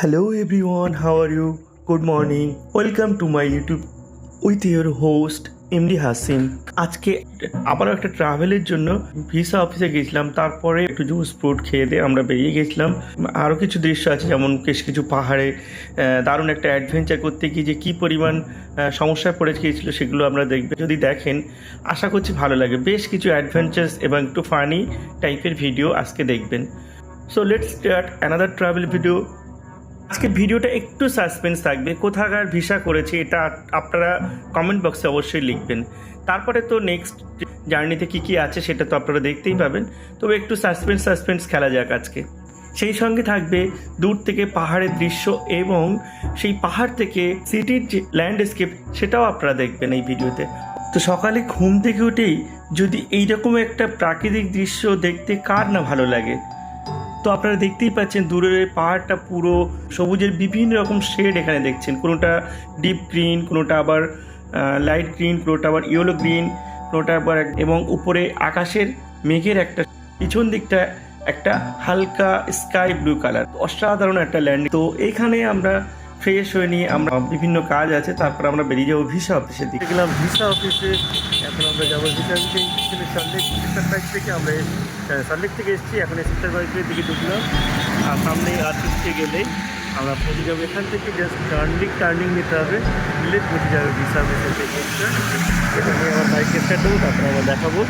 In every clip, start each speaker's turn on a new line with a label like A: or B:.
A: Hello everyone, how are you? Good morning. Welcome to my YouTube with your host MD Hasim আজকে আবারও একটা ট্রাভেলের জন্য visa অফিসে গেছিলাম। তারপরে একটু জুস ফ্রুট খেয়ে দিয়ে আমরা বেরিয়ে গেছিলাম। আরও কিছু দৃশ্য আছে যেমন বেশ কিছু পাহাড়ে দারুণ একটা অ্যাডভেঞ্চার করতে গিয়ে যে কী পরিমাণ সমস্যায় পড়ে গিয়েছিল সেগুলো আমরা দেখব। যদি দেখেন আশা করছি ভালো লাগে। বেশ কিছু অ্যাডভেঞ্চার্স এবং একটু ফানি টাইপের ভিডিও আজকে দেখবেন। So let's start another travel video আজকে ভিডিওটা একটু সাসপেন্স থাকবে। কোথাকার ভিসা করেছে এটা আপনারা কমেন্ট বক্সে অবশ্যই লিখবেন। তারপরে তো নেক্সট জার্নিতে কি কি আছে সেটা তো আপনারা দেখতেই পাবেন। তবে একটু সাসপেন্স সাসপেন্স খেলা যাক আজকে। সেই সঙ্গে থাকবে দূর থেকে পাহাড়ের দৃশ্য এবং সেই পাহাড় থেকে সিটির যে ল্যান্ডস্কেপ সেটাও আপনারা দেখবেন এই ভিডিওতে। তো সকালে ঘুম থেকে উঠেই যদি এইরকম একটা প্রাকৃতিক দৃশ্য দেখতে কার না ভালো লাগে? তো আপনারা দেখতেই পাচ্ছেন দূরের পাহাড়টা পুরো সবুজের বিভিন্ন রকম শেড এখানে দেখছেন। কোনোটা ডিপ গ্রিন কোনোটা আবার লাইট গ্রিন কোনোটা আবার ইয়েলো গ্রিন কোনোটা আবার এবং উপরে আকাশের মেঘের একটা পিছন দিকটা একটা হালকা স্কাই ব্লু কালার অসাধারণ একটা ল্যান্ড তো এখানে আমরা ফ্রেশ হয়ে নিয়ে আমরা বিভিন্ন কাজ আছে, তারপর আমরা বেরিয়ে যাব ভিসা অফিসের দিকে। গেলাম ভিসা অফিসে এখন আমরা যাব সল্লেক সিস্টার বাইক থেকে। আমরা সল্লেক থেকে এসেছি, এখন সিস্টার বাইকের দিকে ঢুকলাম। আর সামনে আর দিকে গেলেই আমরা পৌঁছে যাব। এখান থেকে জাস্ট টার্নিং টার্নিং নিতে হবে। দিলে পৌঁছে যাবে অফিসের থেকে। এখানে আমার বাইক স্টার্ট দেবো তারপরে আমরা দেখাবো।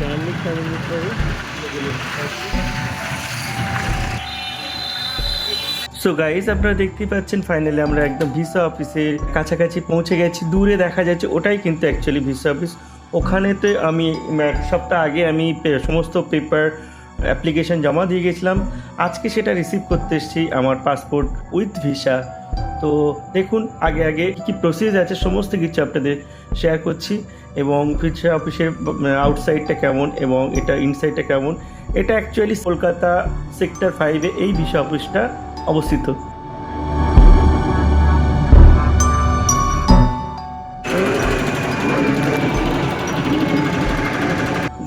A: টার্নিং টার্নিং নিতে হবে। সো গাইজ আপনারা দেখতেই পাচ্ছেন ফাইনালি আমরা একদম ভিসা অফিসের কাছাকাছি পৌঁছে গেছি। দূরে দেখা যাচ্ছে ওটাই কিন্তু অ্যাকচুয়ালি ভিসা অফিস ওখানেতে আমি এক সপ্তাহ আগে আমি সমস্ত পেপার অ্যাপ্লিকেশন জমা দিয়ে গেছিলাম। আজকে সেটা রিসিভ করতে এসেছি আমার পাসপোর্ট উইথ ভিসা তো দেখুন, আগে আগে কী কী প্রসেস আছে, সমস্ত কিছু আপনাদের শেয়ার করছি। এবং ভিসা অফিসের আউটসাইডটা কেমন এবং এটা ইনসাইডটা কেমন। এটা অ্যাকচুয়ালি কলকাতা সেক্টর ফাইভে এই ভিসা অফিসটা অবস্থিত।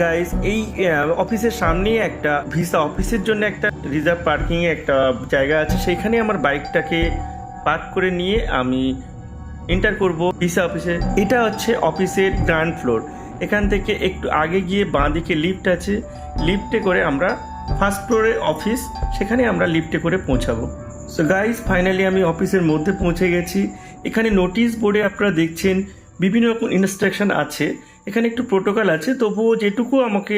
A: গাইস এই অফিসের সামনেই একটা ভিসা অফিসের জন্য একটা রিজার্ভ পার্কিং একটা জায়গা আছে। সেখানে আমার বাইকটাকে পার্ক করে নিয়ে আমি এন্টার করব ভিসা অফিসে এটা হচ্ছে অফিসের গ্রাউন্ড ফ্লোর এখান থেকে একটু আগে গিয়ে বাঁ দিকে লিফট আছে। লিফটে করে আমরা ফার্স্ট ফ্লোরে অফিস সেখানে আমরা লিফটে করে পৌঁছাবো। সো গাইজ ফাইনালি আমি অফিসের মধ্যে পৌঁছে গেছি। এখানে নোটিশ বোর্ডে আপনারা দেখছেন, বিভিন্ন রকম ইনস্ট্রাকশন আছে। এখানে একটু প্রোটোকল আছে, তবুও যেটুকু আমাকে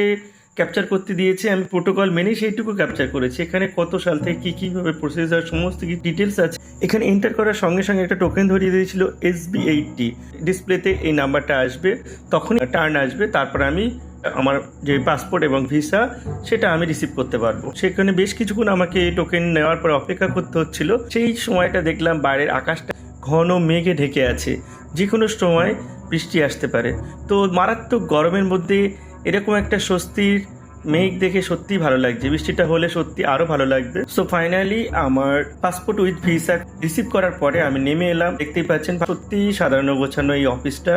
A: ক্যাপচার করতে দিয়েছে, আমি প্রোটোকল মেনে সেইটুকু ক্যাপচার করেছি। এখানে কত সাল থেকে কী, কীভাবে প্রসেসর সমস্ত কিছু ডিটেলস আছে। এখানে এন্টার করার সঙ্গে সঙ্গে একটা টোকেন ধরিয়ে দিয়েছিল এস বি এইটটি ডিসপ্লেতে এই নাম্বারটা আসবে, তখনই টার্ন আসবে, তারপর আমি আমার যে পাসপোর্ট এবং ভিসা সেটা আমি রিসিভ করতে পারব। সেখানে বেশ কিছুক্ষণ আমাকে টোকেন নেওয়ার পর অপেক্ষা করতে হচ্ছিল। সেই সময়টা দেখলাম বাইরের আকাশটা ঘন মেঘে ঢেকে আছে। যে কোনো সময় বৃষ্টি আসতে পারে। তো মারাত্মক গরমের মধ্যে এরকম একটা স্বস্তির মেঘ দেখে সত্যিই ভালো লাগছে। বৃষ্টিটা হলে সত্যি আরও ভালো লাগবে। সো ফাইনালি আমার পাসপোর্ট উইথ ভিসা রিসিভ করার পরে আমি নেমে এলাম। দেখতেই পাচ্ছেন সত্যি সাধারণ গোছানো এই অফিসটা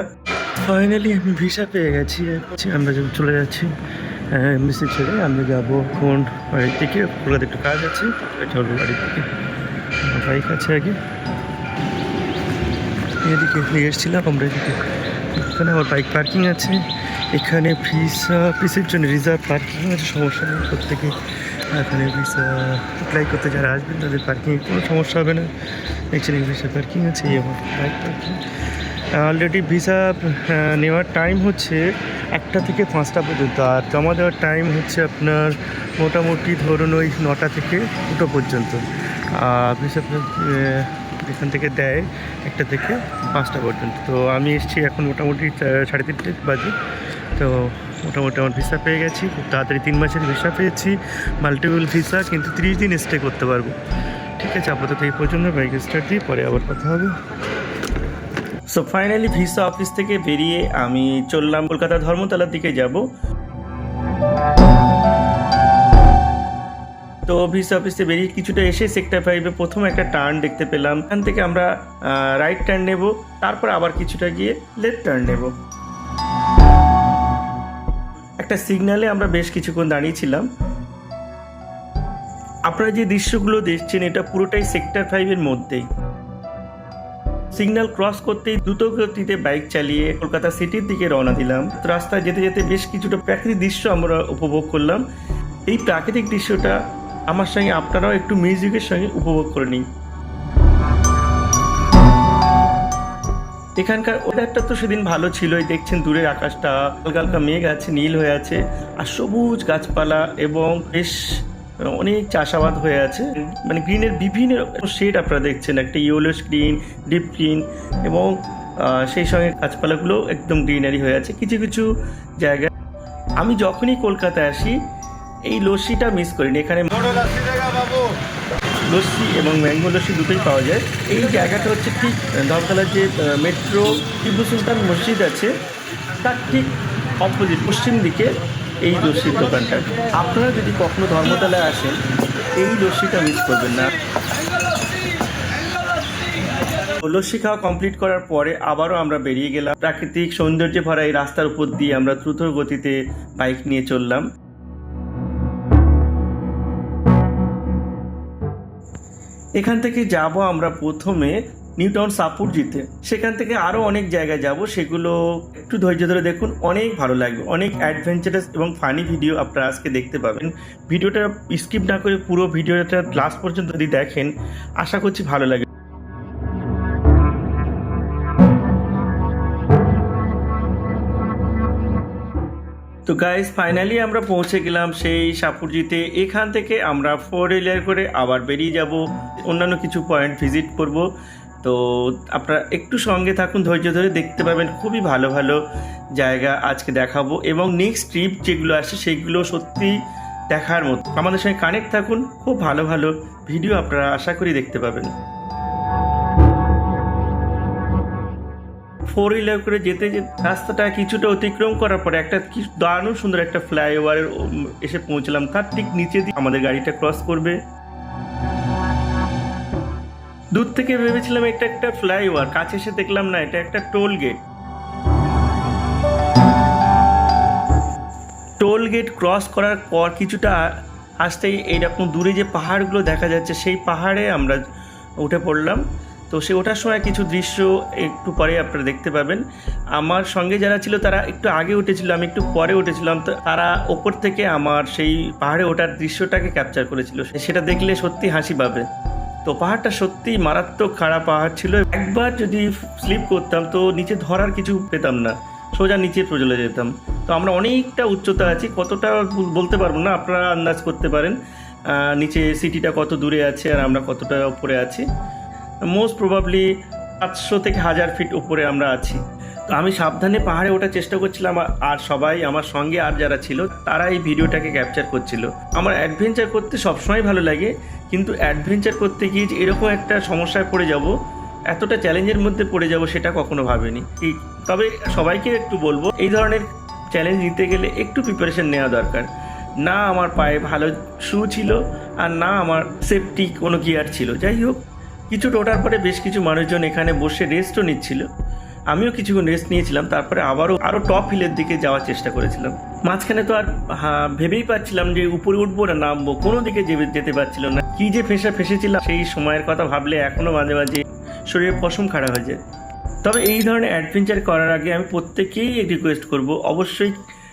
A: ফাইনালি আমি ভিসা পেয়ে গেছি। আমরা যখন চলে যাচ্ছি এমবিসি ছেড়ে আমি যাব কোন বাড়ির থেকে কলকাতা একটু কাজ আছে চলবো বাড়ির থেকে বাইক আছে আগে। এদিকে নিয়ে এসেছিলাম আমরা এদিকে। এখানে আমার বাইক পার্কিং আছে। এখানে ভিসা অফিসের জন্য রিজার্ভ পার্কিং আছে, সমস্যা নেই, প্রত্যেকে এখানে ভিসা অ্যাপ্লাই করতে যারা আসবেন, তাদের পার্কিং কোনো সমস্যা হবে না। অ্যাকচুয়ালি ভিসা পার্কিং আছে, এই আমার বাইক পার্কিং অলরেডি ভিসা নেওয়ার টাইম হচ্ছে একটা থেকে পাঁচটা পর্যন্ত। আর জমা দেওয়ার টাইম হচ্ছে আপনার মোটামুটি ধরুন ওই নটা থেকে দুটো পর্যন্ত। আর ভিসা এখান থেকে দেয় একটা থেকে পাঁচটা পর্যন্ত। তো আমি এসেছি এখন মোটামুটি সাড়ে তিনটে বাজে। তো মোটামুটি আমার ভিসা পেয়ে গেছি, খুব তাড়াতাড়ি তিন মাসের ভিসা পেয়েছি মাল্টিপল ভিসা কিন্তু তিরিশ দিন স্টে করতে পারব। ঠিক আছে, আপাতত এই পর্যন্ত বাইক স্টার্ট দিয়ে পরে আবার কথা হবে। সো ফাইনালি ভিসা অফিস থেকে বেরিয়ে আমি চললাম কলকাতা ধর্মতলার দিকে যাব। তো ভিসা অফিসে বেরিয়ে কিছুটা এসে সেক্টর ফাইভে প্রথম একটা টার্ন দেখতে পেলাম। এখান থেকে আমরা রাইট টার্ন নেব, তারপর আবার কিছুটা গিয়ে লেফট টার্ন নেব। একটা সিগন্যালে আমরা বেশ কিছুক্ষণ দাঁড়িয়েছিলাম। আপনারা যে দৃশ্যগুলো দেখছেন, এটা পুরোটাই সেক্টর ফাইভের মধ্যেই। সিগন্যাল ক্রস করতেই দ্রুত গতিতে বাইক চালিয়ে কলকাতা সিটির দিকে রওনা দিলাম। রাস্তায় যেতে যেতে বেশ কিছুটা প্রাকৃতিক দৃশ্য আমরা উপভোগ করলাম। এই প্রাকৃতিক দৃশ্যটা আমার সঙ্গে আপনারাও একটু মিউজিকের সঙ্গে উপভোগ করে নিন। এখানকার ওয়েদারটা তো সেদিন ভালো ছিলই। দেখছেন দূরের আকাশটা, হালকা হালকা মেঘ আছে, নীল হয়ে আছে, আর সবুজ গাছপালা এবং বেশ অনেক চাষাবাদ হয়ে আছে। মানে গ্রিনের বিভিন্ন শেড আপনারা দেখছেন একটা ইয়েলো গ্রিন ডিপ গ্রিন এবং সেই সঙ্গে গাছপালাগুলো একদম গ্রিনারি হয়ে আছে। কিছু কিছু জায়গায় আমি যখনই কলকাতায় আসি এই লস্যিটা মিস করিনি এখানে লস্যি এবং ম্যাঙ্গো লস্যি দুটোই পাওয়া যায়। এই জায়গাটা হচ্ছে ঠিক ধর্মতলার যে মেট্রো টিপু সুলতান মসজিদ আছে তার ঠিক অপোজিট পশ্চিম দিকে এই লস্যির দোকানটা। আপনারা যদি কখনো ধর্মতলায় আসেন, এই লস্যিটা মিস করবেন না। লস্যি খাওয়া কমপ্লিট করার পরে আবারও আমরা বেরিয়ে গেলাম। প্রাকৃতিক সৌন্দর্যে ভরা এই রাস্তার উপর দিয়ে আমরা দ্রুত গতিতে বাইক নিয়ে চললাম। এখান থেকে যাব আমরা প্রথমে নিউ টাউন সাপুরজিতে সেখান থেকে আরও অনেক জায়গায় যাব, সেগুলো একটু ধৈর্য ধরে দেখুন, অনেক ভালো লাগবে। অনেক অ্যাডভেঞ্চারাস এবং ফানি ভিডিও আপনারা আজকে দেখতে পাবেন। ভিডিওটা স্কিপ না করে পুরো ভিডিওটা লাস্ট পর্যন্ত যদি দেখেন, আশা করছি ভালো লাগে তো গাইজ ফাইনালি আমরা পৌঁছে গেলাম সেই সাপুরজিতে এখান থেকে আমরা ফোর হুইলার করে আবার বেরিয়ে যাব। অন্যান্য কিছু পয়েন্ট ভিজিট করব। তো আপনারা একটু সঙ্গে থাকুন, ধৈর্য ধরে দেখতে পাবেন খুবই ভালো ভালো জায়গা আজকে দেখাবো এবং নেক্সট ট্রিপ যেগুলো আসে সেগুলো সত্যি দেখার মতো। আমাদের সঙ্গে কানেক্ট থাকুন, খুব ভালো ভালো ভিডিও আপনারা আশা করি দেখতে পাবেন। ফোর হুইলার করে যেতে যে রাস্তাটা কিছুটা অতিক্রম করার পরে একটা কি দারুণ সুন্দর একটা ফ্লাইওভারের এসে পৌঁছলাম। তার ঠিক নিচে দিয়ে আমাদের গাড়িটা ক্রস করবে। দূর থেকে ভেবেছিলাম এটা একটা ফ্লাইওভার, কাছে এসে দেখলাম না, এটা একটা toll gate. Toll gate cross করার পর কিছুটা আসতেই এইরকম দূরে যে পাহাড়গুলো দেখা যাচ্ছে, সেই পাহাড়ে আমরা উঠে পড়লাম। তো সে ওঠার সময় কিছু দৃশ্য একটু পরে আপনারা দেখতে পাবেন। আমার সঙ্গে যারা ছিল তারা একটু আগে উঠেছিল, আমি একটু পরে উঠেছিলাম। তো তারা ওপর থেকে আমার সেই পাহাড়ে ওঠার দৃশ্যটাকে ক্যাপচার করেছিল। সেটা দেখলে সত্যি হাসি পাবে। তো পাহাড়টা সত্যি মারাত্মক খারাপ পাহাড় ছিল। একবার যদি স্লিপ করতাম তো নিচে ধরার কিছু পেতাম না। সোজা নিচে চলে যেতাম। তো আমরা অনেকটা উচ্চতা আছি, কতটা বলতে পারব না, আপনারা আন্দাজ করতে পারেন। নিচে সিটিটা কত দূরে আছে আর আমরা কতটা উপরে আছি। মোস্ট প্রবাবলি পাঁচশো থেকে হাজার ফিট উপরে আমরা আছি। তো আমি সাবধানে পাহাড়ে ওঠার চেষ্টা করছিলাম, আর- সবাই আমার সঙ্গে আর যারা ছিল, তারা এই ভিডিওটাকে ক্যাপচার করছিল। আমার অ্যাডভেঞ্চার করতে সবসময় ভালো লাগে। কিন্তু অ্যাডভেঞ্চার করতে গিয়ে যে এরকম একটা সমস্যায় পড়ে যাব, এতটা চ্যালেঞ্জের মধ্যে পড়ে যাব সেটা কখনো ভাবিনি। তবে সবাইকে একটু বলব, এই ধরনের চ্যালেঞ্জ নিতে গেলে একটু প্রিপারেশন নেওয়া দরকার। না আমার পায়ে ভালো শু ছিল আর না আমার সেফটি কোনো গিয়ার ছিল। যাই হোক, কিছু ওঠার পরে বেশ কিছু মানুষজন এখানে বসে রেস্টও নিচ্ছিল। আমিও কিছুক্ষণ রেস্ট নিয়েছিলাম, তারপরে আবারও আরও টপ হিলের দিকে যাওয়ার চেষ্টা করেছিলাম। মাঝখানে তো আর ভেবেই পাচ্ছিলাম যে উপরে উঠবো না, নামবো, কোনো দিকে যেতে- যেতে পারছিল না। কি যে ফেসে ফেসেছিলাম, সেই সময়ের কথা ভাবলে এখনও মাঝে মাঝে শরীরে পশম খারাপ হয়ে যায়। তবে এই ধরনের অ্যাডভেঞ্চার করার আগে আমি প্রত্যেকেই রিকোয়েস্ট করব। অবশ্যই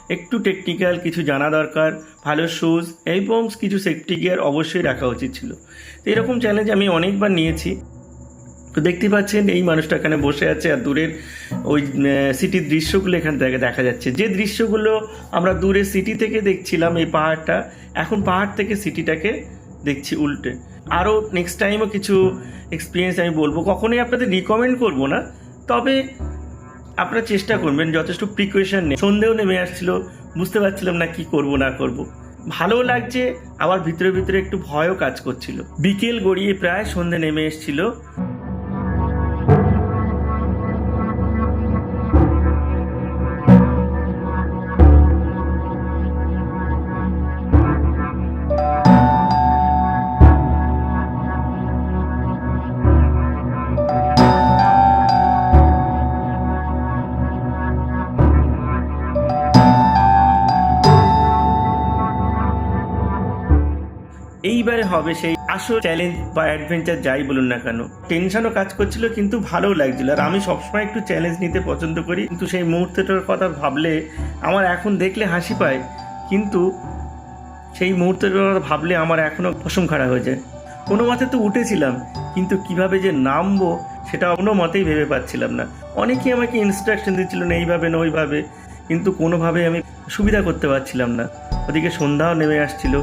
A: একটু টেকনিক্যাল কিছু জানা দরকার, ভালো শুজ এবং কিছু সেফটি গিয়ার অবশ্যই রাখা উচিত ছিল। তো এরকম চ্যালেঞ্জ আমি অনেকবার নিয়েছি। তো দেখতে পাচ্ছেন, এই মানুষটা এখানে বসে আছে আর দূরের ওই সিটির দৃশ্যগুলো এখান থেকে দেখা যাচ্ছে। যে দৃশ্যগুলো আমরা দূরে সিটি থেকে দেখছিলাম, এই পাহাড়টা, এখন পাহাড় থেকে সিটিটাকে দেখছি উল্টে। আরও নেক্সট টাইমও কিছু এক্সপিরিয়েন্স আমি বলব। কখনোই আপনাদের রিকমেন্ড করব না, তবে আপনারা চেষ্টা করবেন, যথেষ্ট প্রিকশন নেই সন্দেহ নেমে আসছিল, বুঝতে পারছিলাম না কি করব, না করব। ভালো লাগছে, আবার ভিতরে ভিতরে একটু ভয়ও কাজ করছিল। বিকেল গড়িয়ে প্রায় সন্ধে নেমে এসেছিল। হবে সেই আসল চ্যালেঞ্জ বা অ্যাডভেঞ্চার যাই বলুন না কেন। টেনশনও কাজ করছিল, কিন্তু ভালো লাগছিল। আর আমি সবসময় একটু চ্যালেঞ্জ নিতে পছন্দ করি, কিন্তু সেই মুহূর্তটার কথা ভাবলে আমার এখন দেখলে হাসি পায়, কিন্তু সেই মুহূর্তের কথা ভাবলে আমার এখনও পশম খাড়া হয়ে যায়। কোনো মতে তো উঠেছিলাম, কিন্তু কীভাবে যে নামবো সেটা কোনো মতেই ভেবে পাচ্ছিলাম না। অনেকেই আমাকে ইনস্ট্রাকশন দিচ্ছিল না, এইভাবে না ওইভাবে, কিন্তু কোনোভাবে আমি সুবিধা করতে পারছিলাম না। ওদিকে সন্ধ্যাও নেমে আসছিল,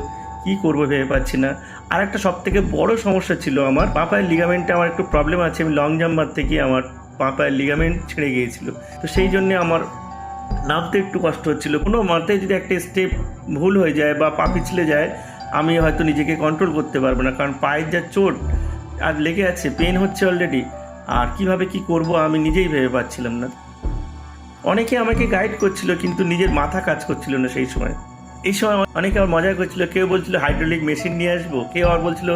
A: কি করব ভেবে পাচ্ছি না। আর একটা সব থেকে বড় সমস্যা ছিল আমার। পা পায়ের লিগামেন্টে আমার একটু প্রবলেম আছে, আমি লং জাম্প মারতে গিয়ে আমার পা পায়ের লিগামেন্ট ছেড়ে গিয়েছিল। তো সেই জন্যে আমার নামতে একটু কষ্ট হচ্ছিল। কোনো মতে যদি একটা স্টেপ ভুল হয়ে যায় বা পা পিছলে যায়, আমি হয়তো নিজেকে কন্ট্রোল করতে পারব না। কারণ পায়ের যা চোট, আর লেগে আছে পেন হচ্ছে অলরেডি আর কীভাবে কি করব আমি নিজেই ভেবে পাচ্ছিলাম না। অনেকে আমাকে গাইড করছিল, কিন্তু নিজের মাথা কাজ করছিল না সেই সময়। এই সময় অনেকে আমার মজা করছিল, কেউ বলছিল হাইড্রোলিক মেশিন নিয়ে আসব? কেউ আবার বলছিল,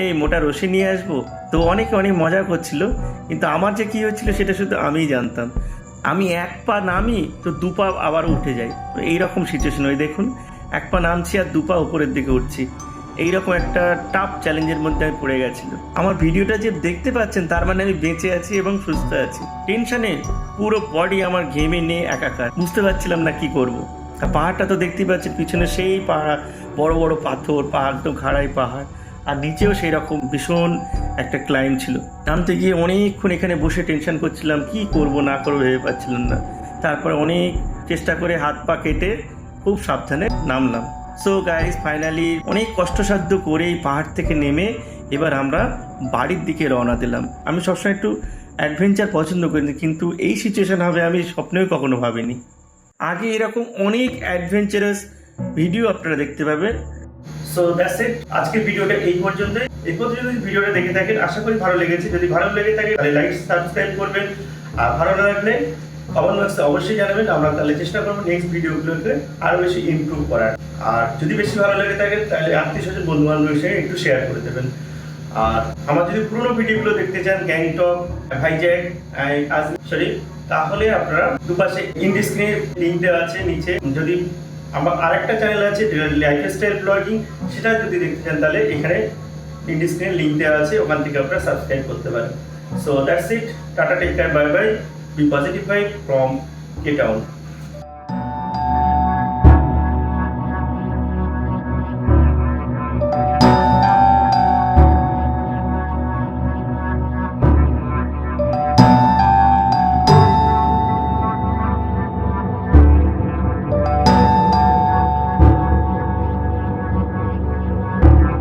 A: এই মোটা রশি নিয়ে আসব? তো অনেকে অনেক মজা করছিল, কিন্তু আমার যে কী হচ্ছিল সেটা শুধু আমিই জানতাম। আমি এক পা নামি, তো দু পা আবার উঠে যাই। তো এইরকম সিচুয়েশন ওই দেখুন, এক পা নামছি আর দু পা উপরের দিকে উঠছি। এইরকম একটা টাফ চ্যালেঞ্জের মধ্যে আমি পড়ে গেছিল আমার ভিডিওটা যে দেখতে পাচ্ছেন, তার মানে আমি বেঁচে আছি এবং সুস্থ আছি। টেনশনে পুরো বডি আমার ঘেমে নিয়ে একাকার। বুঝতে পারছিলাম না কি করব। আর পাহাড়টা তো দেখতেই পাচ্ছেন, পিছনে সেই পাহাড় বড় বড় পাথর, পাহাড় তো খাড়াই পাহাড়। আর নিচেও সেই রকম ভীষণ একটা ক্লাইম ছিল। নামতে গিয়ে অনেকক্ষণ এখানে বসে টেনশন করছিলাম, কি করব, না করব ভেবে পাচ্ছিলাম না। তারপরে অনেক চেষ্টা করে হাত পা কেটে খুব সাবধানে নামলাম। সো গাইজ ফাইনালি অনেক কষ্টসাধ্য করে এই পাহাড় থেকে নেমে এবার আমরা বাড়ির দিকে রওনা দিলাম। আমি সবসময় একটু অ্যাডভেঞ্চার পছন্দ করি কিন্তু এই সিচুয়েশন হবে আমি স্বপ্নেও কখনো ভাবিনি। আগে এরকম অনেক অ্যাডভেঞ্চারাস ভিডিও আপনারা দেখতে পাবেন। সো দ্যাটস ইট আজকের ভিডিওটা এই পর্যন্ত। এই পর্যন্ত যদি ভিডিওটা দেখে থাকেন, আশা করি ভালো লেগেছে। যদি ভালো লেগে থাকে, তাহলে লাইক সাবস্ক্রাইব করবেন। আর ভালো না লাগলে কমেন্ট বক্সে অবশ্যই জানাবেন। আমরা তাহলে চেষ্টা করব নেক্সট ভিডিওগুলোকে আরও বেশি ইমপ্রুভ করার। আর যদি বেশি ভালো লেগে থাকে, তাহলে আত্মীয় স্বজন বন্ধু বান্ধবের সঙ্গে একটু শেয়ার করে দেবেন। আর আমার যদি পুরোনো ভিডিওগুলো দেখতে চান গ্যাংটক ভাইজ্যাক সরি তাহলে আপনারা দুপাশে ইন্ডি স্ক্রিনের লিঙ্ক দেওয়া আছে, নিচে। যদি আমার আরেকটা চ্যানেল আছে লাইফস্টাইল ব্লগিং সেটা যদি দেখতে চান, তাহলে এখানে ইন্ডি স্ক্রিনের লিঙ্ক দেওয়া আছে, ওখান থেকে আপনারা সাবস্ক্রাইব করতে পারেন। So that's it tata take care bye bye be positive bye from K town